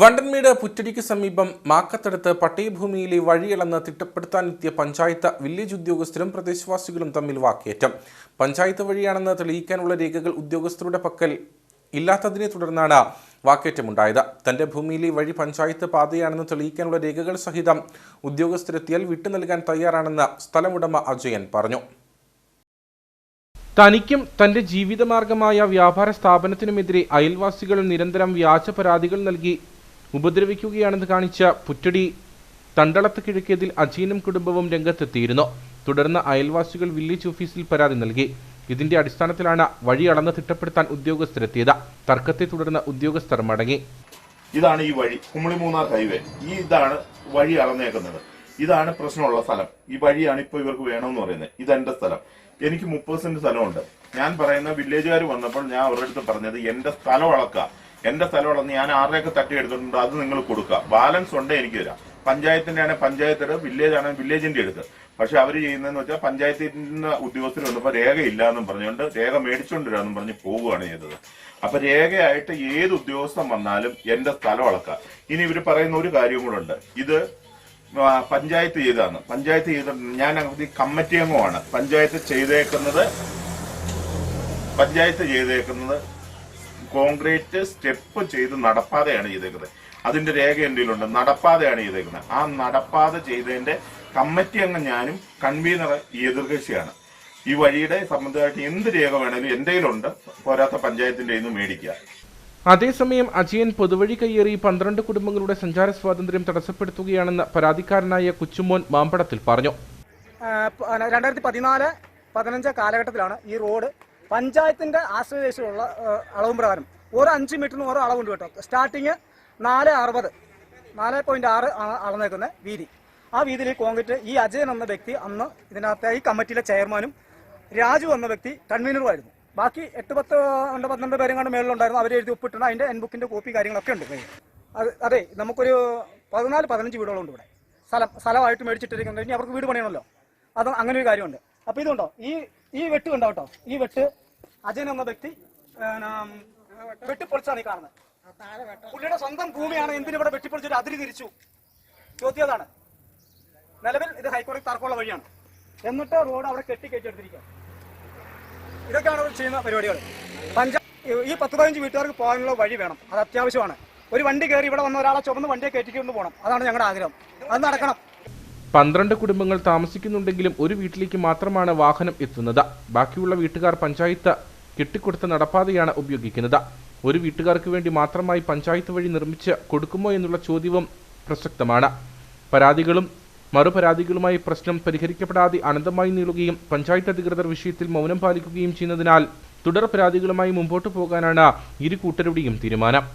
വണ്ടൻമേട് പുറ്റടിക്ക് സമീപം മാക്കത്തടുത്ത് പട്ടയഭൂമിയിലെ വഴിയിളന്ന് തിട്ടപ്പെടുത്താനെത്തിയ പഞ്ചായത്ത് വില്ലേജ് ഉദ്യോഗസ്ഥരും പ്രദേശവാസികളും തമ്മിൽ വാക്കേറ്റം. പഞ്ചായത്ത് വഴിയാണെന്ന് തെളിയിക്കാനുള്ള രേഖകൾ ഉദ്യോഗസ്ഥരുടെ പക്കൽ ഇല്ലാത്തതിനെ തുടർന്നാണ് വാക്കേറ്റമുണ്ടായത്. തന്റെ ഭൂമിയിലെ വഴി പഞ്ചായത്ത് പാതയാണെന്ന് തെളിയിക്കാനുള്ള രേഖകൾ സഹിതം ഉദ്യോഗസ്ഥരെത്തിയാൽ വിട്ടു നൽകാൻ തയ്യാറാണെന്ന് സ്ഥലമുടമ അജയൻ പറഞ്ഞു. തനിക്കും തന്റെ ജീവിതമാർഗമായ വ്യാപാര സ്ഥാപനത്തിനുമെതിരെ അയൽവാസികൾ നിരന്തരം വ്യാജ പരാതികൾ നൽകി ഉപദ്രവിക്കുകയാണെന്ന് കാണിച്ച പുറ്റടി തണ്ടളത്ത് കിഴക്കിയതിൽ അജീനും കുടുംബവും രംഗത്തെത്തിയിരുന്നു. തുടർന്ന് അയൽവാസികൾ വില്ലേജ് ഓഫീസിൽ പരാതി നൽകി. ഇതിന്റെ അടിസ്ഥാനത്തിലാണ് വഴി അളന്ന് തിട്ടപ്പെടുത്താൻ ഉദ്യോഗസ്ഥരെത്തിയത്. തർക്കത്തെ തുടർന്ന് ഉദ്യോഗസ്ഥർ മടങ്ങി. ഇതാണ് ഈ വഴി കുമളി മൂന്നാർ ഹൈവേ. ഈ ഇതാണ് വഴി അളന്നേക്കുന്നത്. ഇതാണ് പ്രശ്നമുള്ള സ്ഥലം. ഈ വഴിയാണ് ഇപ്പൊ ഇവർക്ക് വേണമെന്ന് പറയുന്നത്. ഇതെന്റെ സ്ഥലം. എനിക്ക് മുപ്പത് സെന്റ് സ്ഥലമുണ്ട്. ഞാൻ പറയുന്ന വില്ലേജുകാർ വന്നപ്പോൾ ഞാൻ അവരുടെ അടുത്ത് പറഞ്ഞത് എന്റെ സ്ഥലം അളക്കുക. എന്റെ സ്ഥലമുള്ള ഞാൻ ആരുടെയൊക്കെ തട്ടി എടുത്തിട്ടുണ്ട് അത് നിങ്ങൾ കൊടുക്കുക. ബാലൻസ് ഉണ്ട് എനിക്ക് തരാം. പഞ്ചായത്തിന്റെ ആണെങ്കിൽ പഞ്ചായത്തിന്റെ വില്ലേജ് ആണെങ്കിൽ വില്ലേജിന്റെ എടുത്ത്. പക്ഷെ അവർ ചെയ്യുന്നതെന്ന് വെച്ചാൽ പഞ്ചായത്തിന്റെ ഉദ്യോഗസ്ഥർ വന്നപ്പോൾ രേഖ ഇല്ലാന്നും പറഞ്ഞുകൊണ്ട് രേഖ മേടിച്ചുകൊണ്ട് വരാമെന്നും പറഞ്ഞ് പോവുകയാണ് ചെയ്തത്. അപ്പൊ രേഖയായിട്ട് ഏത് ഉദ്യോഗസ്ഥൻ വന്നാലും എന്റെ സ്ഥലം അളക്കാം ഇനി ഇവർ പറയുന്ന ഒരു കാര്യം കൂടെ ഉണ്ട്. ഇത് പഞ്ചായത്ത് ചെയ്തതാണ്. പഞ്ചായത്ത് ചെയ്ത ഞാൻ കമ്മിറ്റി അംഗമാണ് പഞ്ചായത്ത് ചെയ്തേക്കുന്നത് പഞ്ചായത്ത് ചെയ്തേക്കുന്നത് കോൺക്രീറ്റ് സ്റ്റെപ്പ് ചെയ്ത് നടപ്പാതയാണ് ചെയ്തേക്കുന്നത്. അതിന്റെ രേഖ എന്തെങ്കിലുണ്ട് നടപ്പാതയാണ് ചെയ്തേക്കുന്നത്. ആ നടപ്പാത ചെയ്തതിന്റെ കമ്മിറ്റി അംഗം ഞാനും കൺവീനർ ഈ എതിർകക്ഷിയാണ്. ഈ വഴിയുടെ സംബന്ധമായിട്ട് എന്ത് രേഖ വേണേലും എന്തെങ്കിലും ഉണ്ട് പോരാത്ത പഞ്ചായത്തിന്റെ നിന്ന് മേടിക്കുക. അതേസമയം അജയൻ പൊതുവഴി കയ്യേറി പന്ത്രണ്ട് കുടുംബങ്ങളുടെ സഞ്ചാര സ്വാതന്ത്ര്യം തടസ്സപ്പെടുത്തുകയാണെന്ന് പരാതിക്കാരനായ കുച്ചുമോൻ മാമ്പടത്തിൽ പറഞ്ഞു. രണ്ടായിരത്തി പതിനാല് പതിനഞ്ച് കാലഘട്ടത്തിലാണ് ഈ റോഡ് പഞ്ചായത്തിന്റെ ആശ്രയദേശമുള്ള അളവും പ്രകാരം ഓരോ അഞ്ച് മീറ്ററിന് ഓരോ അളവുണ്ട് കേട്ടോ. സ്റ്റാർട്ടിങ് നാല് അറുപത് നാല് പോയിന്റ് ആറ് അളന്നേക്കുന്ന വീതി. ആ വീതിയിൽ കോൺക്രീറ്റ് ഈ അജയൻ എന്ന വ്യക്തി അന്ന് ഇതിനകത്ത് ഈ കമ്മിറ്റിയിലെ ചെയർമാനും രാജു എന്ന വ്യക്തി കൺവീനറുമായിരുന്നു ബാക്കി എട്ട് പത്ത് രണ്ട് പന്ത്രണ്ട് പേരും കണ്ട് മേളിലുണ്ടായിരുന്നു. അവർ എഴുതി ഒപ്പിട്ടുണ്ട് അതിന്റെ എൻബുക്കിന്റെ കോപ്പി കാര്യങ്ങളൊക്കെ ഉണ്ട്. അത് നമുക്കൊരു പതിനാല് പതിനഞ്ച് വീടുകളുണ്ട് ഇവിടെ. സ്ഥലം സ്ഥലമായിട്ട് മേടിച്ചിട്ടിരിക്കുന്നത്. ഇനി അവർക്ക് വീട് പണിയണമല്ലോ. അത് അങ്ങനെ ഒരു കാര്യമുണ്ട്. അപ്പൊ ഇതുണ്ടോ? ഈ ഈ വെട്ട് കണ്ടോ കേട്ടോ? ഈ വെട്ട് അജയൻ എന്ന വ്യക്തി വെട്ടിപ്പൊളിച്ചാണ് ഈ കാണുന്നത്. പുള്ളിയുടെ സ്വന്തം ഭൂമിയാണ് എന്തിനും ഇവിടെ ഒരു അതിരി തിരിച്ചു? ചോദ്യം അതാണ്. നിലവിൽ ഇത് ഹൈക്കോടതി തർക്കമുള്ള വഴിയാണ്. എന്നിട്ട് റോഡ് അവിടെ കെട്ടി കെട്ടിയെടുത്തിരിക്കുക ഇതൊക്കെയാണ് അവർ ചെയ്യുന്ന പരിപാടികൾ. പഞ്ചായത്ത് ഈ പത്ത് പതിനഞ്ച് വീട്ടുകാർക്ക് പോകാനുള്ള വഴി വേണം. അത് അത്യാവശ്യമാണ്. ഒരു വണ്ടി കയറി ഇവിടെ വന്ന ഒരാളെ ചുമന്ന് വണ്ടിയെ കയറ്റിക്കൊണ്ട് പോകണം. അതാണ് ഞങ്ങളുടെ ആഗ്രഹം. അത് നടക്കണം. പന്ത്രണ്ട് കുടുംബങ്ങൾ താമസിക്കുന്നുണ്ടെങ്കിലും ഒരു വീട്ടിലേക്ക് മാത്രമാണ് വാഹനം എത്തുന്നത്. ബാക്കിയുള്ള വീട്ടുകാർ പഞ്ചായത്ത് കെട്ടിക്കൊടുത്ത നടപ്പാതയാണ് ഉപയോഗിക്കുന്നത്. ഒരു വീട്ടുകാർക്ക് വേണ്ടി മാത്രമായി പഞ്ചായത്ത് വഴി നിർമ്മിച്ച് കൊടുക്കുമോ എന്നുള്ള ചോദ്യവും പ്രസക്തമാണ്. പരാതികളും മറുപരാതികളുമായി പ്രശ്നം പരിഹരിക്കപ്പെടാതെ അനന്തമായി നീളുകയും പഞ്ചായത്ത് അധികൃതർ വിഷയത്തിൽ മൗനം പാലിക്കുകയും ചെയ്യുന്നതിനാൽ തുടർ പരാതികളുമായി മുമ്പോട്ട് പോകാനാണ് ഇരു കൂട്ടരുടെയും തീരുമാനം.